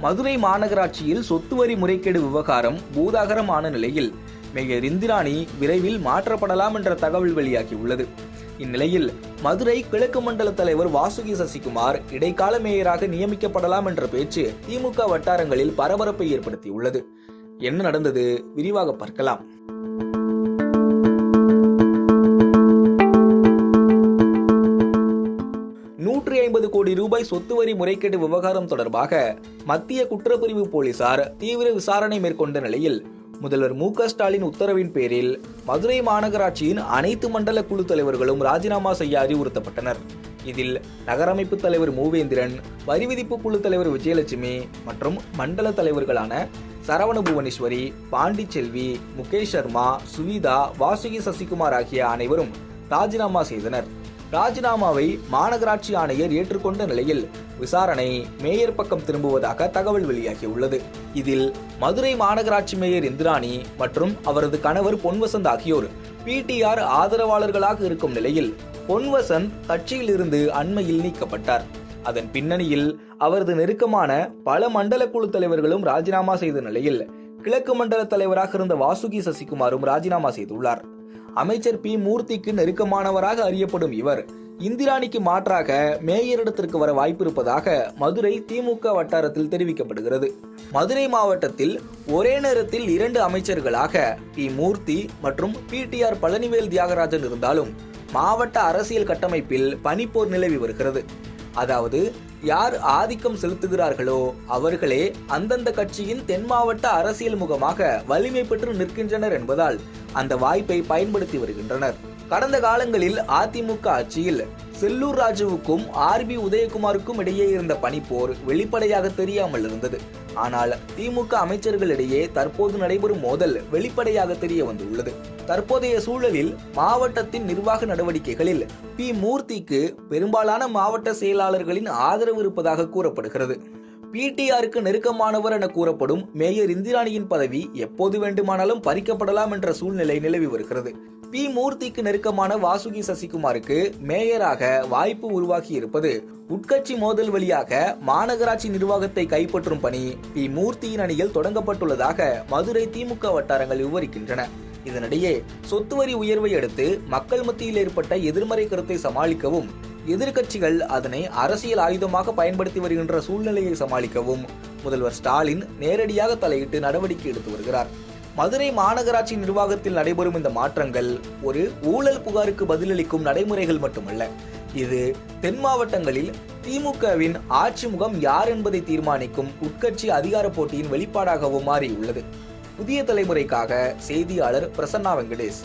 மதுரை மாநகராட்சியில் சொத்து வரி முறைகேடு விவகாரம் பூதாகரமான நிலையில். மேயர் இந்திராணி விரைவில் மாற்றப்படலாம் என்ற தகவல் வெளியாகியுள்ளது. இந்நிலையில் மதுரை கிழக்கு மண்டல தலைவர் வாசுகி சசிகுமார் இடைக்கால மேயராக நியமிக்கப்படலாம் என்ற பேச்சு திமுக வட்டாரங்களில் பரபரப்பை ஏற்படுத்தியுள்ளது. என்ன நடந்தது? விரிவாக பார்க்கலாம். ஐம்பது கோடி ரூபாய் சொத்து வரி முறைகேடு விவகாரம் தொடர்பாக மத்திய குற்றப்பிரிவு போலீசார் தீவிர விசாரணை மேற்கொண்ட நிலையில் முதல்வர் மு ஸ்டாலின் உத்தரவின் பேரில் மதுரை மாநகராட்சியின் அனைத்து மண்டல குழு தலைவர்களும் ராஜினாமா செய்ய அறிவுறுத்தப்பட்டனர். இதில் நகரமைப்பு தலைவர் மூவேந்திரன் வரி விதிப்பு குழு தலைவர் விஜயலட்சுமி மற்றும் மண்டல தலைவர்களான சரவண புவனேஸ்வரி பாண்டிச்செல்வி முகேஷ் சர்மா சுவிதா வாசுகி சசிகுமார் ஆகிய அனைவரும் ராஜினாமா செய்தனர். ராஜினாமாவை மாநகராட்சி ஆணையர் ஏற்றுக்கொண்ட நிலையில் விசாரணை மேயர் பக்கம் திரும்புவதாக தகவல் வெளியாகியுள்ளது. இதில் மதுரை மாநகராட்சி மேயர் இந்திராணி மற்றும் அவரது கணவர் பொன்வசந்த் ஆகியோர் பிடிஆர் ஆதரவாளர்களாக இருக்கும் நிலையில் பொன்வசந்த் கட்சியிலிருந்து அண்மையில் நீக்கப்பட்டார். அதன் பின்னணியில் அவரது நெருக்கமான பல மண்டல குழு தலைவர்களும் ராஜினாமா செய்த நிலையில் கிழக்கு மண்டல தலைவராக இருந்த வாசுகி சசிகுமாரும் ராஜினாமா செய்துள்ளார். அமைச்சர் பி. மூர்த்திக்கு நெருக்கமானவராக அறியப்படும் இவர் இந்திராணிக்கு மாற்றாக மேயரிடத்திற்கு வர வாய்ப்பிருப்பதாக மதுரை திமுக வட்டாரத்தில் தெரிவிக்கப்படுகிறது. மதுரை மாவட்டத்தில் ஒரே நேரத்தில் இரண்டு அமைச்சர்களாக பி. மூர்த்தி மற்றும் பிடிஆர் பழனிவேல் தியாகராஜன் இருந்தாலும் மாவட்ட அரசியல் கட்டமைப்பில் பனிப்போர் நிலவி வருகிறது. அதாவது யார் ஆதிக்கம் செலுத்துகிறார்களோ அவர்களே அந்தந்த கட்சியின் தென் மாவட்ட அரசியல் முகமாக வலிமை பெற்று நிற்கின்றனர் என்பதால் அந்த வாய்ப்பை பயன்படுத்தி வருகின்றனர். கடந்த காலங்களில் அதிமுக ஆட்சியில் செல்லூர் ராஜுவுக்கும் ஆர் பி உதயகுமாருக்கும் இடையே இருந்த பனிப்போர் வெளிப்படையாக தெரியாமல் இருந்தது. ஆனால் திமுக அமைச்சர்களிடையே தற்போது நடைபெறும் மோதல் வெளிப்படையாக தெரிய வந்துள்ளது. தற்போதைய சூழலில் மாவட்டத்தின் நிர்வாக நடவடிக்கைகளில் பி மூர்த்திக்கு பெரும்பாலான மாவட்ட செயலாளர்களின் ஆதரவு இருப்பதாக கூறப்படுகிறது. பிடிஆருக்கு நெருக்கமானவர் என கூறப்படும் மேயர் இந்திராணியின் பதவி எப்போது வேண்டுமானாலும் பறிக்கப்படலாம் என்ற சூழ்நிலை நிலவி வருகிறது. பி. மூர்த்திக்கு நெருக்கமான வாசுகி சசிகுமாருக்கு மேயராக வாய்ப்பு உருவாகி இருப்பது உட்கட்சி மோதல் வழியாக மாநகராட்சி நிர்வாகத்தை கைப்பற்றும் பணி பி. மூர்த்தியின் அணியில் தொடங்கப்பட்டுள்ளதாக மதுரை திமுக வட்டாரங்கள் விவரிக்கின்றன. இதனிடையே சொத்து வரி உயர்வை அடுத்து மக்கள் மத்தியில் ஏற்பட்ட எதிர்மறை கருத்தை சமாளிக்கவும் எதிர்க்கட்சிகள் அதனை அரசியல் ஆயுதமாக பயன்படுத்தி வருகின்ற சூழ்நிலையை சமாளிக்கவும். முதல்வர் ஸ்டாலின் நேரடியாக தலையிட்டு நடவடிக்கை எடுத்து வருகிறார். மதுரை மாநகராட்சி நிர்வாகத்தில் நடைபெறும் இந்த மாற்றங்கள் ஒரு ஊழல் புகாருக்கு பதிலளிக்கும் நடைமுறைகள் மட்டுமல்ல இது தென் மாவட்டங்களில் திமுகவின் ஆட்சி முகம் யார் என்பதை தீர்மானிக்கும் உட்கட்சி அதிகார போட்டியின் வெளிப்பாடாகவும் மாறியுள்ளது. புதிய தலைமுறைக்காக செய்தியாளர் பிரசன்னா வெங்கடேஷ்.